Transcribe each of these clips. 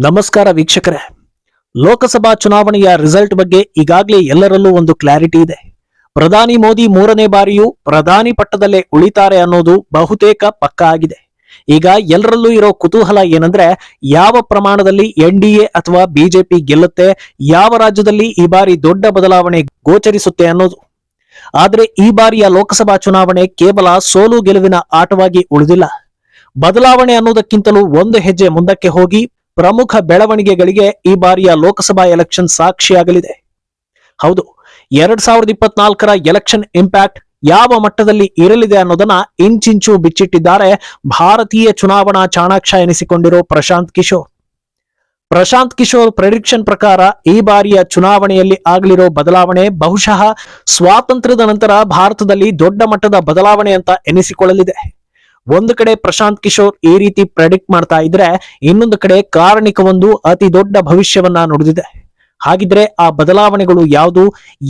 ನಮಸ್ಕಾರ ವೀಕ್ಷಕರೇ. ಲೋಕಸಭಾ ಚುನಾವಣೆಯ ರಿಸಲ್ಟ್ ಬಗ್ಗೆ ಈಗಾಗಲೇ ಎಲ್ಲರಲ್ಲೂ ಒಂದು ಕ್ಲಾರಿಟಿ ಇದೆ. ಪ್ರಧಾನಿ ಮೋದಿ ಮೂರನೇ ಬಾರಿಯೂ ಪ್ರಧಾನಿ ಪಟ್ಟದಲ್ಲೇ ಉಳಿತಾರೆ ಅನ್ನೋದು ಬಹುತೇಕ ಪಕ್ಕ ಆಗಿದೆ. ಈಗ ಎಲ್ಲರಲ್ಲೂ ಇರೋ ಕುತೂಹಲ ಏನಂದ್ರೆ, ಯಾವ ಪ್ರಮಾಣದಲ್ಲಿ ಎನ್ ಅಥವಾ ಬಿಜೆಪಿ ಗೆಲ್ಲುತ್ತೆ, ಯಾವ ರಾಜ್ಯದಲ್ಲಿ ಈ ಬಾರಿ ದೊಡ್ಡ ಬದಲಾವಣೆ ಗೋಚರಿಸುತ್ತೆ ಅನ್ನೋದು. ಆದ್ರೆ ಈ ಬಾರಿಯ ಲೋಕಸಭಾ ಚುನಾವಣೆ ಕೇವಲ ಸೋಲು ಗೆಲುವಿನ ಆಟವಾಗಿ ಉಳಿದಿಲ್ಲ. ಬದಲಾವಣೆ ಅನ್ನೋದಕ್ಕಿಂತಲೂ ಒಂದು ಹೆಜ್ಜೆ ಮುಂದಕ್ಕೆ ಹೋಗಿ ಪ್ರಮುಖ ಬೆಳವಣಿಗೆಗಳಿಗೆ ಈ ಬಾರಿಯ ಲೋಕಸಭಾ ಎಲೆಕ್ಷನ್ ಸಾಕ್ಷಿಯಾಗಲಿದೆ. ಹೌದು, ಎರಡ್ ಸಾವಿರದ ಇಪ್ಪತ್ನಾಲ್ಕರ ಎಲೆಕ್ಷನ್ ಇಂಪ್ಯಾಕ್ಟ್ ಯಾವ ಮಟ್ಟದಲ್ಲಿ ಇರಲಿದೆ ಅನ್ನೋದನ್ನ ಇಂಚಿಂಚು ಬಿಚ್ಚಿಟ್ಟಿದ್ದಾರೆ ಭಾರತೀಯ ಚುನಾವಣಾ ಚಾಣಾಕ್ಷ ಎನಿಸಿಕೊಂಡಿರೋ ಪ್ರಶಾಂತ್ ಕಿಶೋರ್. ಪ್ರಶಾಂತ್ ಕಿಶೋರ್ ಪ್ರೆಡಿಕ್ಷನ್ ಪ್ರಕಾರ ಈ ಬಾರಿಯ ಚುನಾವಣೆಯಲ್ಲಿ ಆಗಲಿರೋ ಬದಲಾವಣೆ ಬಹುಶಃ ಸ್ವಾತಂತ್ರ್ಯದ ನಂತರ ಭಾರತದಲ್ಲಿ ದೊಡ್ಡ ಮಟ್ಟದ ಬದಲಾವಣೆ ಅಂತ ಎನಿಸಿಕೊಳ್ಳಲಿದೆ. ಒಂದು ಕಡೆ ಪ್ರಶಾಂತ್ ಕಿಶೋರ್ ಈ ರೀತಿ ಪ್ರೆಡಿಕ್ಟ್ ಮಾಡ್ತಾ ಇದ್ರೆ, ಇನ್ನೊಂದು ಕಡೆ ಕಾರಣಿಕವೊಂದು ಅತಿ ದೊಡ್ಡ ಭವಿಷ್ಯವನ್ನ ನುಡಿದಿದೆ ಹಾಗಿದ್ರೆ ಆ ಬದಲಾವಣೆಗಳು ಯಾವುದು?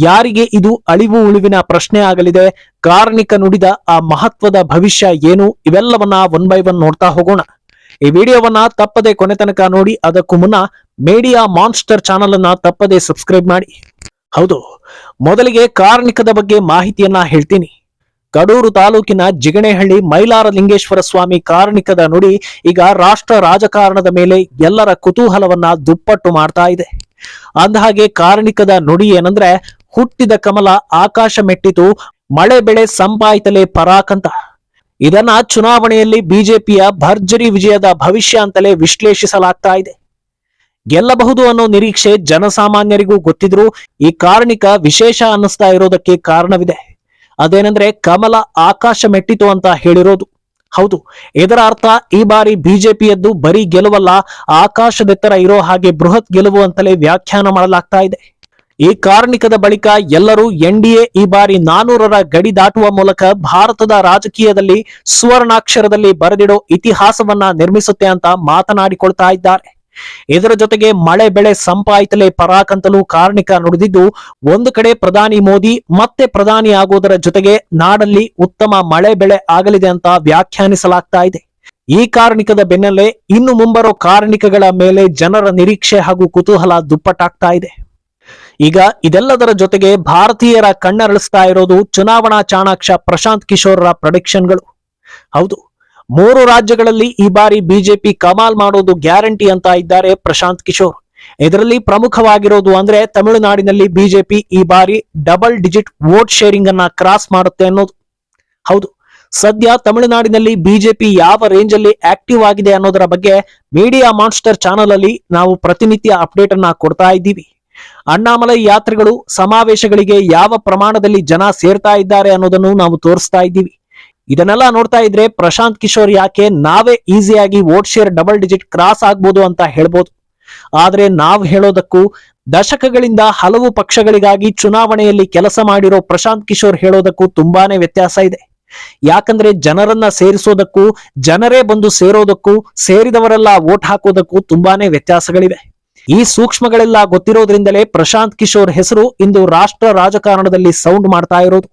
ಯಾರಿಗೆ ಇದು ಅಳಿವು ಉಳಿವಿನ ಪ್ರಶ್ನೆ ಆಗಲಿದೆ? ಕಾರಣಿಕ ನುಡಿದ ಆ ಮಹತ್ವದ ಭವಿಷ್ಯ ಏನು? ಇವೆಲ್ಲವನ್ನ ಒನ್ ಬೈ ಒನ್ ನೋಡ್ತಾ ಹೋಗೋಣ. ಈ ವಿಡಿಯೋವನ್ನ ತಪ್ಪದೆ ಕೊನೆ ತನಕ ನೋಡಿ, ಅದಕ್ಕೂ ಮುನ್ನ ಮೀಡಿಯಾ ಮಾನ್ಸ್ಟರ್ ಚಾನಲ್ ಅನ್ನ ತಪ್ಪದೆ ಸಬ್ಸ್ಕ್ರೈಬ್ ಮಾಡಿ. ಹೌದು, ಮೊದಲಿಗೆ ಕಾರ್ಣಿಕದ ಬಗ್ಗೆ ಮಾಹಿತಿಯನ್ನ ಹೇಳ್ತೀನಿ. ಕಡೂರು ತಾಲೂಕಿನ ಜಿಗಣೆಹಳ್ಳಿ ಮೈಲಾರ ಲಿಂಗೇಶ್ವರ ಸ್ವಾಮಿ ಕಾರ್ಣಿಕದ ನುಡಿ ಈಗ ರಾಷ್ಟ್ರ ರಾಜಕಾರಣದ ಮೇಲೆ ಎಲ್ಲರ ಕುತೂಹಲವನ್ನ ದುಪ್ಪಟ್ಟು ಮಾಡ್ತಾ ಇದೆ. ಅಂದಹಾಗೆ ಕಾರ್ಣಿಕದ ನುಡಿ ಏನಂದ್ರೆ ಹುಟ್ಟಿದ ಕಮಲ ಆಕಾಶ ಮೆಟ್ಟಿತು, ಮಳೆ ಬೆಳೆ ಸಂಪಾಯಿತಲೇ ಪರಾಕಂತ. ಇದನ್ನ ಚುನಾವಣೆಯಲ್ಲಿ ಬಿಜೆಪಿಯ ಭರ್ಜರಿ ವಿಜಯದ ಭವಿಷ್ಯ ಅಂತಲೇ ವಿಶ್ಲೇಷಿಸಲಾಗ್ತಾ ಇದೆ. ಗೆಲ್ಲಬಹುದು ಅನ್ನೋ ನಿರೀಕ್ಷೆ ಜನಸಾಮಾನ್ಯರಿಗೂ ಗೊತ್ತಿದ್ರು ಈ ಕಾರ್ಣಿಕ ವಿಶೇಷ ಅನ್ನಿಸ್ತಾ ಇರೋದಕ್ಕೆ ಕಾರಣವಿದೆ. ಅದೇನೆಂದ್ರೆ ಕಮಲ ಆಕಾಶ ಮೆಟ್ಟಿತು ಅಂತ ಹೇಳಿರೋದು. ಹೌದು, ಇದರ ಅರ್ಥ ಈ ಬಾರಿ ಬಿಜೆಪಿಯದ್ದು ಬರೀ ಗೆಲುವಲ್ಲ, ಆಕಾಶದೆತ್ತರ ಇರೋ ಹಾಗೆ ಬೃಹತ್ ಗೆಲುವು ಅಂತಲೇ ವ್ಯಾಖ್ಯಾನ ಮಾಡಲಾಗ್ತಾ ಇದೆ. ಈ ಕಾರ್ಣಿಕದ ಬಳಿಕ ಎಲ್ಲರೂ ಎನ್ ಈ ಬಾರಿ ನಾನೂರರ ಗಡಿ ದಾಟುವ ಮೂಲಕ ಭಾರತದ ರಾಜಕೀಯದಲ್ಲಿ ಸುವರ್ಣಾಕ್ಷರದಲ್ಲಿ ಬರೆದಿಡೋ ಇತಿಹಾಸವನ್ನ ನಿರ್ಮಿಸುತ್ತೆ ಅಂತ ಮಾತನಾಡಿಕೊಳ್ತಾ ಇದ್ದಾರೆ. ಇದರ ಜೊತೆಗೆ ಮಳೆ ಬೆಳೆ ಸಂಪಾಯಿತಲೇ ಪರಾಕಂತಲೂ ಕಾರ್ಣಿಕ ನುಡಿದಿದ್ದು, ಒಂದು ಕಡೆ ಪ್ರಧಾನಿ ಮೋದಿ, ಮತ್ತೆ ಪ್ರಧಾನಿ ಆಗುವುದರ ಜೊತೆಗೆ ನಾಡಲ್ಲಿ ಉತ್ತಮ ಮಳೆ ಬೆಳೆ ಆಗಲಿದೆ ಅಂತ ವ್ಯಾಖ್ಯಾನಿಸಲಾಗ್ತಾ ಇದೆ. ಈ ಕಾರ್ಣಿಕದ ಬೆನ್ನಲ್ಲೇ ಇನ್ನು ಮುಂಬರೋ ಕಾರ್ಣಿಕಗಳ ಮೇಲೆ ಜನರ ನಿರೀಕ್ಷೆ ಹಾಗೂ ಕುತೂಹಲ ದುಪ್ಪಟ್ಟಾಗ್ತಾ ಇದೆ. ಈಗ ಇದೆಲ್ಲದರ ಜೊತೆಗೆ ಭಾರತೀಯರ ಕಣ್ಣರಳಿಸ್ತಾ ಇರೋದು ಚುನಾವಣಾ ಚಾಣಾಕ್ಷ ಪ್ರಶಾಂತ್ ಕಿಶೋರ್ರ ಪ್ರೊಡಿಕ್ಷನ್ಗಳು ಹೌದು ಮೂರು ರಾಜ್ಯಗಳಲ್ಲಿ ಈ ಬಾರಿ ಬಿಜೆಪಿ ಕಮಾಲ್ ಮಾಡೋದು ಗ್ಯಾರಂಟಿ ಅಂತ ಇದ್ದಾರೆ ಪ್ರಶಾಂತ್ ಕಿಶೋರ್. ಇದರಲ್ಲಿ ಪ್ರಮುಖವಾಗಿರೋದು ಅಂದ್ರೆ ತಮಿಳುನಾಡಿನಲ್ಲಿ ಬಿಜೆಪಿ ಈ ಬಾರಿ ಡಬಲ್ ಡಿಜಿಟ್ ವೋಟ್ ಶೇರಿಂಗ್ ಅನ್ನ ಕ್ರಾಸ್ ಮಾಡುತ್ತೆ ಅನ್ನೋದು. ಹೌದು, ಸದ್ಯ ತಮಿಳುನಾಡಿನಲ್ಲಿ ಬಿಜೆಪಿ ಯಾವ ರೇಂಜ್ ಅಲ್ಲಿ ಆಕ್ಟಿವ್ ಆಗಿದೆ ಅನ್ನೋದರ ಬಗ್ಗೆ ಮೀಡಿಯಾ ಮಾನ್ಸ್ಟರ್ ಚಾನಲ್ ಅಲ್ಲಿ ನಾವು ಪ್ರತಿನಿತ್ಯ ಅಪ್ಡೇಟ್ ಅನ್ನ ಕೊಡ್ತಾ ಇದ್ದೀವಿ. ಅಣ್ಣಾಮಲೈ ಯಾತ್ರೆಗಳು ಸಮಾವೇಶಗಳಿಗೆ ಯಾವ ಪ್ರಮಾಣದಲ್ಲಿ ಜನ ಸೇರ್ತಾ ಇದ್ದಾರೆ ಅನ್ನೋದನ್ನು ನಾವು ತೋರಿಸ್ತಾ ಇದ್ದೀವಿ. ಇದನ್ನೆಲ್ಲ ನೋಡ್ತಾ ಇದ್ರೆ ಪ್ರಶಾಂತ್ ಕಿಶೋರ್ ಯಾಕೆ ನಾವೇ ಈಸಿಯಾಗಿ vote share double digit cross ಆಗ್ಬೋದು ಅಂತ ಹೇಳ್ಬೋದು. ಆದ್ರೆ ನಾವು ಹೇಳೋದಕ್ಕೂ ದಶಕಗಳಿಂದ ಹಲವು ಪಕ್ಷಗಳಿಗಾಗಿ ಚುನಾವಣೆಯಲ್ಲಿ ಕೆಲಸ ಮಾಡಿರೋ ಪ್ರಶಾಂತ್ ಕಿಶೋರ್ ಹೇಳೋದಕ್ಕೂ ತುಂಬಾನೇ ವ್ಯತ್ಯಾಸ ಇದೆ. ಯಾಕಂದ್ರೆ ಜನರನ್ನ ಸೇರಿಸೋದಕ್ಕೂ, ಜನರೇ ಬಂದು ಸೇರೋದಕ್ಕೂ, ಸೇರಿದವರೆಲ್ಲ ವೋಟ್ ಹಾಕೋದಕ್ಕೂ ತುಂಬಾನೇ ವ್ಯತ್ಯಾಸಗಳಿವೆ. ಈ ಸೂಕ್ಷ್ಮಗಳೆಲ್ಲ ಗೊತ್ತಿರೋದ್ರಿಂದಲೇ ಪ್ರಶಾಂತ್ ಕಿಶೋರ್ ಹೆಸರು ಇಂದು ರಾಷ್ಟ್ರ ರಾಜಕಾರಣದಲ್ಲಿ ಸೌಂಡ್ ಮಾಡ್ತಾ ಇರೋದು.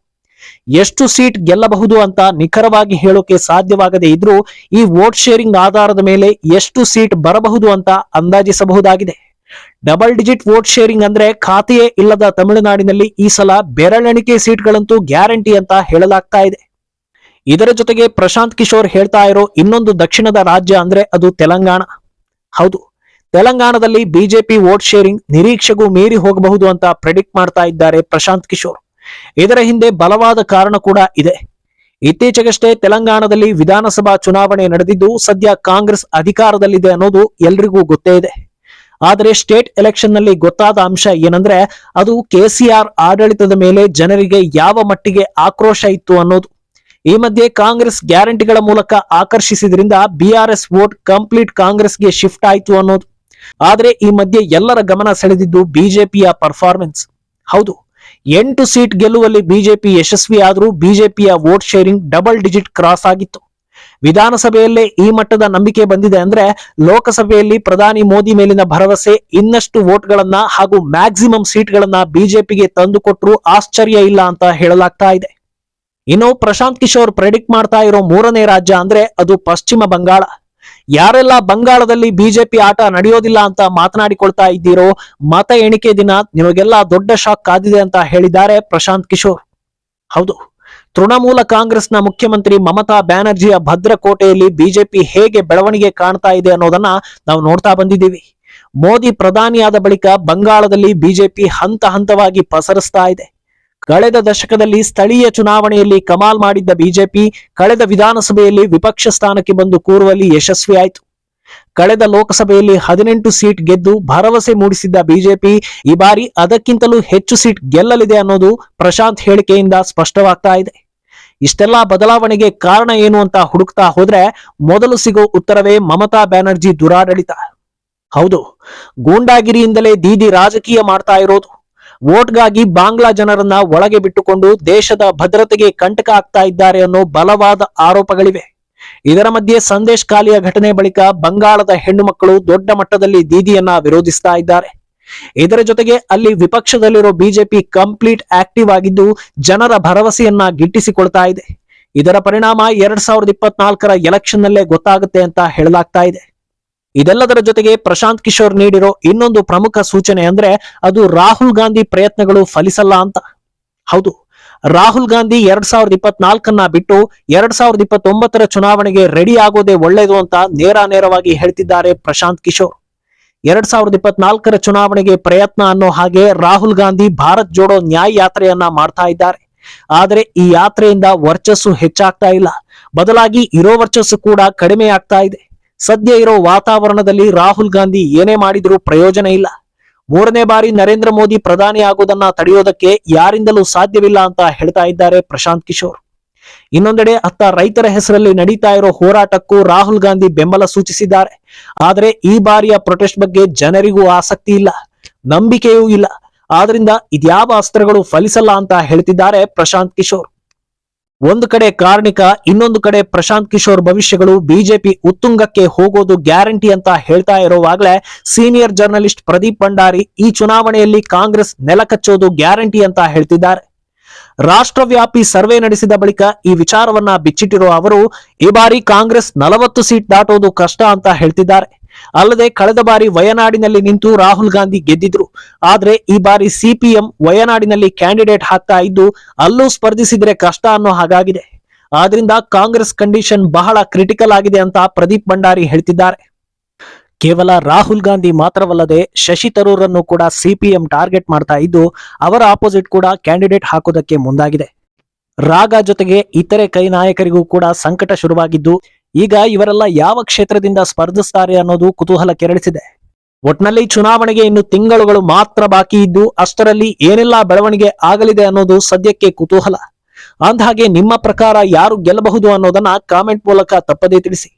ಎಷ್ಟು ಸೀಟ್ ಗೆಲ್ಲಬಹುದು ಅಂತ ನಿಖರವಾಗಿ ಹೇಳೋಕೆ ಸಾಧ್ಯವಾಗದೇ ಇದ್ರೂ ಈ ವೋಟ್ ಶೇರಿಂಗ್ ಆಧಾರದ ಮೇಲೆ ಎಷ್ಟು ಸೀಟ್ ಬರಬಹುದು ಅಂತ ಅಂದಾಜಿಸಬಹುದಾಗಿದೆ. ಡಬಲ್ ಡಿಜಿಟ್ ವೋಟ್ ಶೇರಿಂಗ್ ಅಂದ್ರೆ ಖಾತೆಯೇ ಇಲ್ಲದ ತಮಿಳುನಾಡಿನಲ್ಲಿ ಈ ಸಲ ಬೆರಳೆಣಿಕೆ ಸೀಟ್ಗಳಂತೂ ಗ್ಯಾರಂಟಿ ಅಂತ ಹೇಳಲಾಗ್ತಾ ಇದೆ. ಇದರ ಜೊತೆಗೆ ಪ್ರಶಾಂತ್ ಕಿಶೋರ್ ಹೇಳ್ತಾ ಇರೋ ಇನ್ನೊಂದು ದಕ್ಷಿಣದ ರಾಜ್ಯ ಅಂದ್ರೆ ಅದು ತೆಲಂಗಾಣ. ಹೌದು, ತೆಲಂಗಾಣದಲ್ಲಿ ಬಿಜೆಪಿ ವೋಟ್ ಶೇರಿಂಗ್ ನಿರೀಕ್ಷೆಗೂ ಮೀರಿ ಹೋಗಬಹುದು ಅಂತ ಪ್ರೆಡಿಕ್ಟ್ ಮಾಡ್ತಾ ಇದ್ದಾರೆ ಪ್ರಶಾಂತ್ ಕಿಶೋರ್. ಇದರ ಹಿಂದೆ ಬಲವಾದ ಕಾರಣ ಕೂಡ ಇದೆ. ಇತ್ತೀಚೆಗಷ್ಟೇ ತೆಲಂಗಾಣದಲ್ಲಿ ವಿಧಾನಸಭಾ ಚುನಾವಣೆ ನಡೆದಿದ್ದು ಸದ್ಯ ಕಾಂಗ್ರೆಸ್ ಅಧಿಕಾರದಲ್ಲಿದೆ ಅನ್ನೋದು ಎಲ್ರಿಗೂ ಗೊತ್ತೇ ಇದೆ. ಆದರೆ ಸ್ಟೇಟ್ ಎಲೆಕ್ಷನ್ನಲ್ಲಿ ಗೊತ್ತಾದ ಅಂಶ ಏನಂದ್ರೆ ಅದು ಕೆಸಿಆರ್ ಆಡಳಿತದ ಮೇಲೆ ಜನರಿಗೆ ಯಾವ ಮಟ್ಟಿಗೆ ಆಕ್ರೋಶ ಇತ್ತು ಅನ್ನೋದು. ಈ ಮಧ್ಯೆ ಕಾಂಗ್ರೆಸ್ ಗ್ಯಾರಂಟಿಗಳ ಮೂಲಕ ಆಕರ್ಷಿಸಿದ್ರಿಂದ ಬಿಆರ್ಎಸ್ ವೋಟ್ ಕಂಪ್ಲೀಟ್ ಕಾಂಗ್ರೆಸ್ಗೆ ಶಿಫ್ಟ್ ಆಯಿತು ಅನ್ನೋದು. ಆದರೆ ಈ ಮಧ್ಯೆ ಎಲ್ಲರ ಗಮನ ಸೆಳೆದಿದ್ದು ಬಿಜೆಪಿಯ ಪರ್ಫಾರ್ಮೆನ್ಸ್. ಹೌದು ಎಂಟು ಸೀಟ್ ಗೆಲ್ಲುವಲ್ಲಿ ಬಿಜೆಪಿ ಯಶಸ್ವಿ ಆದರೂ ಬಿಜೆಪಿಯ vote sharing double digit cross ಆಗಿತ್ತು. ವಿಧಾನಸಭೆಯಲ್ಲೇ ಈ ಮಟ್ಟದ ನಂಬಿಕೆ ಬಂದಿದೆ ಅಂದ್ರೆ ಲೋಕಸಭೆಯಲ್ಲಿ ಪ್ರಧಾನಿ ಮೋದಿ ಮೇಲಿನ ಭರವಸೆ ಇನ್ನಷ್ಟು ವೋಟ್ಗಳನ್ನ ಹಾಗೂ ಮ್ಯಾಕ್ಸಿಮಮ್ ಸೀಟ್ಗಳನ್ನ ಬಿಜೆಪಿಗೆ ತಂದುಕೊಟ್ರು ಆಶ್ಚರ್ಯ ಇಲ್ಲ ಅಂತ ಹೇಳಲಾಗ್ತಾ ಇದೆ. ಇನ್ನು ಪ್ರಶಾಂತ್ ಕಿಶೋರ್ ಪ್ರೆಡಿಕ್ಟ್ ಮಾಡ್ತಾ ಇರೋ ಮೂರನೇ ರಾಜ್ಯ ಅಂದ್ರೆ ಅದು ಪಶ್ಚಿಮ ಬಂಗಾಳ. ಯಾರೆಲ್ಲ ಬಂಗಾಳದಲ್ಲಿ ಬಿಜೆಪಿ ಆಟ ನಡೆಯೋದಿಲ್ಲ ಅಂತ ಮಾತನಾಡಿಕೊಳ್ತಾ ಇದ್ದೀರೋ, ಮತ ಎಣಿಕೆ ದಿನ ನಿಮಗೆಲ್ಲ ದೊಡ್ಡ ಶಾಕ್ ಕಾದಿದೆ ಅಂತ ಹೇಳಿದ್ದಾರೆ ಪ್ರಶಾಂತ್ ಕಿಶೋರ್. ಹೌದು, ತೃಣಮೂಲ ಕಾಂಗ್ರೆಸ್ನ ಮುಖ್ಯಮಂತ್ರಿ ಮಮತಾ ಬ್ಯಾನರ್ಜಿಯ ಭದ್ರಕೋಟೆಯಲ್ಲಿ ಬಿಜೆಪಿ ಹೇಗೆ ಬೆಳವಣಿಗೆ ಕಾಣ್ತಾ ಇದೆ ಅನ್ನೋದನ್ನ ನಾವು ನೋಡ್ತಾ ಬಂದಿದ್ದೀವಿ. ಮೋದಿ ಪ್ರಧಾನಿಯಾದ ಬಳಿಕ ಬಂಗಾಳದಲ್ಲಿ ಬಿಜೆಪಿ ಹಂತ ಹಂತವಾಗಿ ಪಸರಿಸ್ತಾ ಇದೆ. ಕಳೆದ ದಶಕದಲ್ಲಿ ಸ್ಥಳೀಯ ಚುನಾವಣೆಯಲ್ಲಿ ಕಮಾಲ್ ಮಾಡಿದ್ದ ಬಿಜೆಪಿ, ಕಳೆದ ವಿಧಾನಸಭೆಯಲ್ಲಿ ವಿಪಕ್ಷ ಸ್ಥಾನಕ್ಕೆ ಬಂದು ಕೂರುವಲ್ಲಿ ಯಶಸ್ವಿಯಾಯಿತು ಕಳೆದ ಲೋಕಸಭೆಯಲ್ಲಿ ಹದಿನೆಂಟು ಸೀಟ್ ಗೆದ್ದು ಭರವಸೆ ಮೂಡಿಸಿದ್ದ ಬಿಜೆಪಿ, ಈ ಬಾರಿ ಅದಕ್ಕಿಂತಲೂ ಹೆಚ್ಚು ಸೀಟ್ ಗೆಲ್ಲಲಿದೆ ಅನ್ನೋದು ಪ್ರಶಾಂತ್ ಹೇಳಿಕೆಯಿಂದ ಸ್ಪಷ್ಟವಾಗ್ತಾ ಇದೆ. ಇಷ್ಟೆಲ್ಲಾ ಬದಲಾವಣೆಗೆ ಕಾರಣ ಏನು ಅಂತ ಹುಡುಕ್ತಾ ಹೋದ್ರೆ ಮೊದಲು ಸಿಗೋ ಉತ್ತರವೇ ಮಮತಾ ಬ್ಯಾನರ್ಜಿ ದುರಾಡಳಿತ. ಹೌದು, ಗೂಂಡಾಗಿರಿಯಿಂದಲೇ ದೀದಿ ರಾಜಕೀಯ ಮಾಡ್ತಾ ಇರೋದು. ವೋಟ್ಗಾಗಿ ಬಾಂಗ್ಲಾ ಜನರನ್ನ ಒಳಗೆ ಬಿಟ್ಟುಕೊಂಡು ದೇಶದ ಭದ್ರತೆಗೆ ಕಂಟಕ ಆಗ್ತಾ ಇದ್ದಾರೆ ಅನ್ನೋ ಬಲವಾದ ಆರೋಪಗಳಿವೆ. ಇದರ ಮಧ್ಯೆ ಸಂದೇಶ್ ಖಾಲಿಯ ಘಟನೆ ಬಳಿಕ ಬಂಗಾಳದ ಹೆಣ್ಣು ಮಕ್ಕಳು ದೊಡ್ಡ ಮಟ್ಟದಲ್ಲಿ ದೀದಿಯನ್ನ ವಿರೋಧಿಸ್ತಾ ಇದ್ದಾರೆ. ಇದರ ಜೊತೆಗೆ ಅಲ್ಲಿ ವಿಪಕ್ಷದಲ್ಲಿರೋ ಬಿಜೆಪಿ ಕಂಪ್ಲೀಟ್ ಆಕ್ಟಿವ್ ಆಗಿದ್ದು ಜನರ ಭರವಸೆಯನ್ನ ಗಿಟ್ಟಿಸಿಕೊಳ್ತಾ ಇದೆ. ಇದರ ಪರಿಣಾಮ ಎರಡ್ ಸಾವಿರದ ಇಪ್ಪತ್ನಾಲ್ಕರ ಎಲೆಕ್ಷನ್ ನಲ್ಲೇ ಗೊತ್ತಾಗುತ್ತೆ ಅಂತ ಹೇಳಲಾಗ್ತಾ ಇದೆ. ಇದೆಲ್ಲದರ ಜೊತೆಗೆ ಪ್ರಶಾಂತ್ ಕಿಶೋರ್ ನೀಡಿರೋ ಇನ್ನೊಂದು ಪ್ರಮುಖ ಸೂಚನೆ ಅಂದ್ರೆ ಅದು ರಾಹುಲ್ ಗಾಂಧಿ ಪ್ರಯತ್ನಗಳು ಫಲಿಸಲ್ಲ ಅಂತ. ಹೌದು. ರಾಹುಲ್ ಗಾಂಧಿ ಎರಡ್ ಸಾವಿರದ ಇಪ್ಪತ್ನಾಲ್ಕನ್ನ ಬಿಟ್ಟು ಎರಡ್ ಸಾವಿರದ ಇಪ್ಪತ್ತೊಂಬತ್ತರ ಚುನಾವಣೆಗೆ ರೆಡಿ ಆಗೋದೇ ಒಳ್ಳೇದು ಅಂತ ನೇರ ನೇರವಾಗಿ ಹೇಳ್ತಿದ್ದಾರೆ ಪ್ರಶಾಂತ್ ಕಿಶೋರ್. ಎರಡ್ ಸಾವಿರದ ಇಪ್ಪತ್ನಾಲ್ಕರ ಚುನಾವಣೆಗೆ ಪ್ರಯತ್ನ ಅನ್ನೋ ಹಾಗೆ ರಾಹುಲ್ ಗಾಂಧಿ ಭಾರತ್ ಜೋಡೋ ನ್ಯಾಯ ಯಾತ್ರೆಯನ್ನ ಮಾಡ್ತಾ ಇದ್ದಾರೆ. ಆದರೆ ಈ ಯಾತ್ರೆಯಿಂದ ವರ್ಚಸ್ಸು ಹೆಚ್ಚಾಗ್ತಾ ಇಲ್ಲ. ಬದಲಾಗಿ ಇರೋ ವರ್ಚಸ್ಸು ಕೂಡ ಕಡಿಮೆ ಆಗ್ತಾ ಇದೆ. ಸದ್ಯ ಇರೋ ವಾತಾವರಣದಲ್ಲಿ ರಾಹುಲ್ ಗಾಂಧಿ ಏನೇ ಮಾಡಿದರೂ ಪ್ರಯೋಜನ ಇಲ್ಲ. ಮೂರನೇ ಬಾರಿ ನರೇಂದ್ರ ಮೋದಿ ಪ್ರಧಾನಿ ಆಗುವುದನ್ನ ತಡೆಯೋದಕ್ಕೆ ಯಾರಿಂದಲೂ ಸಾಧ್ಯವಿಲ್ಲ ಅಂತ ಹೇಳ್ತಾ ಇದ್ದಾರೆ ಪ್ರಶಾಂತ್ ಕಿಶೋರ್. ಇನ್ನೊಂದೆಡೆ ಅತ್ತ ರೈತರ ಹೆಸರಲ್ಲಿ ನಡೀತಾ ಇರೋ ಹೋರಾಟಕ್ಕೂ ರಾಹುಲ್ ಗಾಂಧಿ ಬೆಂಬಲ ಸೂಚಿಸಿದ್ದಾರೆ. ಆದರೆ ಈ ಬಾರಿಯ ಪ್ರೊಟೆಸ್ಟ್ ಬಗ್ಗೆ ಜನರಿಗೂ ಆಸಕ್ತಿ ಇಲ್ಲ, ನಂಬಿಕೆಯೂ ಇಲ್ಲ. ಆದ್ರಿಂದ ಇದ್ಯಾವ ಅಸ್ತ್ರಗಳು ಫಲಿಸಲ್ಲ ಅಂತ ಹೇಳ್ತಿದ್ದಾರೆ ಪ್ರಶಾಂತ್ ಕಿಶೋರ್. ಒಂದು ಕಡೆ ಕಾರ್ಣಿಕ, ಇನ್ನೊಂದು ಕಡೆ ಪ್ರಶಾಂತ್ ಕಿಶೋರ್ ಭವಿಷ್ಯಗಳು ಬಿಜೆಪಿ ಉತ್ತುಂಗಕ್ಕೆ ಹೋಗೋದು ಗ್ಯಾರಂಟಿ ಅಂತ ಹೇಳ್ತಾ ಇರೋವಾಗಲೇ ಸೀನಿಯರ್ ಜರ್ನಲಿಸ್ಟ್ ಪ್ರದೀಪ್ ಭಂಡಾರಿ ಈ ಚುನಾವಣೆಯಲ್ಲಿ ಕಾಂಗ್ರೆಸ್ ನೆಲಕಚ್ಚೋದು ಗ್ಯಾರಂಟಿ ಅಂತ ಹೇಳ್ತಿದ್ದಾರೆ. ರಾಷ್ಟ್ರವ್ಯಾಪಿ ಸರ್ವೆ ನಡೆಸಿದ ಬಳಿಕ ಈ ವಿಚಾರವನ್ನ ಬಿಚ್ಚಿಟ್ಟಿರುವ ಅವರು, ಈ ಬಾರಿ ಕಾಂಗ್ರೆಸ್ ನಲವತ್ತು ಸೀಟ್ ದಾಟೋದು ಕಷ್ಟ ಅಂತ ಹೇಳ್ತಿದ್ದಾರೆ. ಅಲ್ಲದೆ ಕಳೆದ ಬಾರಿ ವಯನಾಡಿನಲ್ಲಿ ನಿಂತು ರಾಹುಲ್ ಗಾಂಧಿ ಗೆದ್ದಿದ್ರು. ಆದ್ರೆ ಈ ಬಾರಿ ಸಿಪಿಎಂ ವಯನಾಡಿನಲ್ಲಿ ಕ್ಯಾಂಡಿಡೇಟ್ ಹಾಕ್ತಾ ಇದ್ದು ಅಲ್ಲೂ ಸ್ಪರ್ಧಿಸಿದ್ರೆ ಕಷ್ಟ ಅನ್ನೋ ಹಾಗಾಗಿದೆ. ಆದ್ರಿಂದ ಕಾಂಗ್ರೆಸ್ ಕಂಡೀಷನ್ ಬಹಳ ಕ್ರಿಟಿಕಲ್ ಆಗಿದೆ ಅಂತ ಪ್ರದೀಪ್ ಭಂಡಾರಿ ಹೇಳ್ತಿದ್ದಾರೆ. ಕೇವಲ ರಾಹುಲ್ ಗಾಂಧಿ ಮಾತ್ರವಲ್ಲದೆ ಶಶಿ ತರೂರನ್ನು ಕೂಡ ಸಿಪಿಎಂ ಟಾರ್ಗೆಟ್ ಮಾಡ್ತಾ ಇದ್ದು ಅವರ ಆಪೋಸಿಟ್ ಕೂಡ ಕ್ಯಾಂಡಿಡೇಟ್ ಹಾಕೋದಕ್ಕೆ ಮುಂದಾಗಿದೆ. ರಾಗ ಜೊತೆಗೆ ಇತರೆ ಕೈ ನಾಯಕರಿಗೂ ಕೂಡ ಸಂಕಟ ಶುರುವಾಗಿದ್ದು, ಈಗ ಇವರೆಲ್ಲ ಯಾವ ಕ್ಷೇತ್ರದಿಂದ ಸ್ಪರ್ಧಿಸ್ತಾರೆ ಅನ್ನೋದು ಕುತೂಹಲ ಕೆರಳಿಸಿದೆ. ಒಟ್ನಲ್ಲಿ ಚುನಾವಣೆಗೆ ಇನ್ನು ತಿಂಗಳುಗಳು ಮಾತ್ರ ಬಾಕಿ ಇದ್ದು, ಅಷ್ಟರಲ್ಲಿ ಏನೆಲ್ಲಾ ಬೆಳವಣಿಗೆ ಆಗಲಿದೆ ಅನ್ನೋದು ಸದ್ಯಕ್ಕೆ ಕುತೂಹಲ. ಅಂದಹಾಗೆ ನಿಮ್ಮ ಪ್ರಕಾರ ಯಾರು ಗೆಲ್ಲಬಹುದು ಅನ್ನೋದನ್ನ ಕಾಮೆಂಟ್ ಮೂಲಕ ತಪ್ಪದೇ ತಿಳಿಸಿ.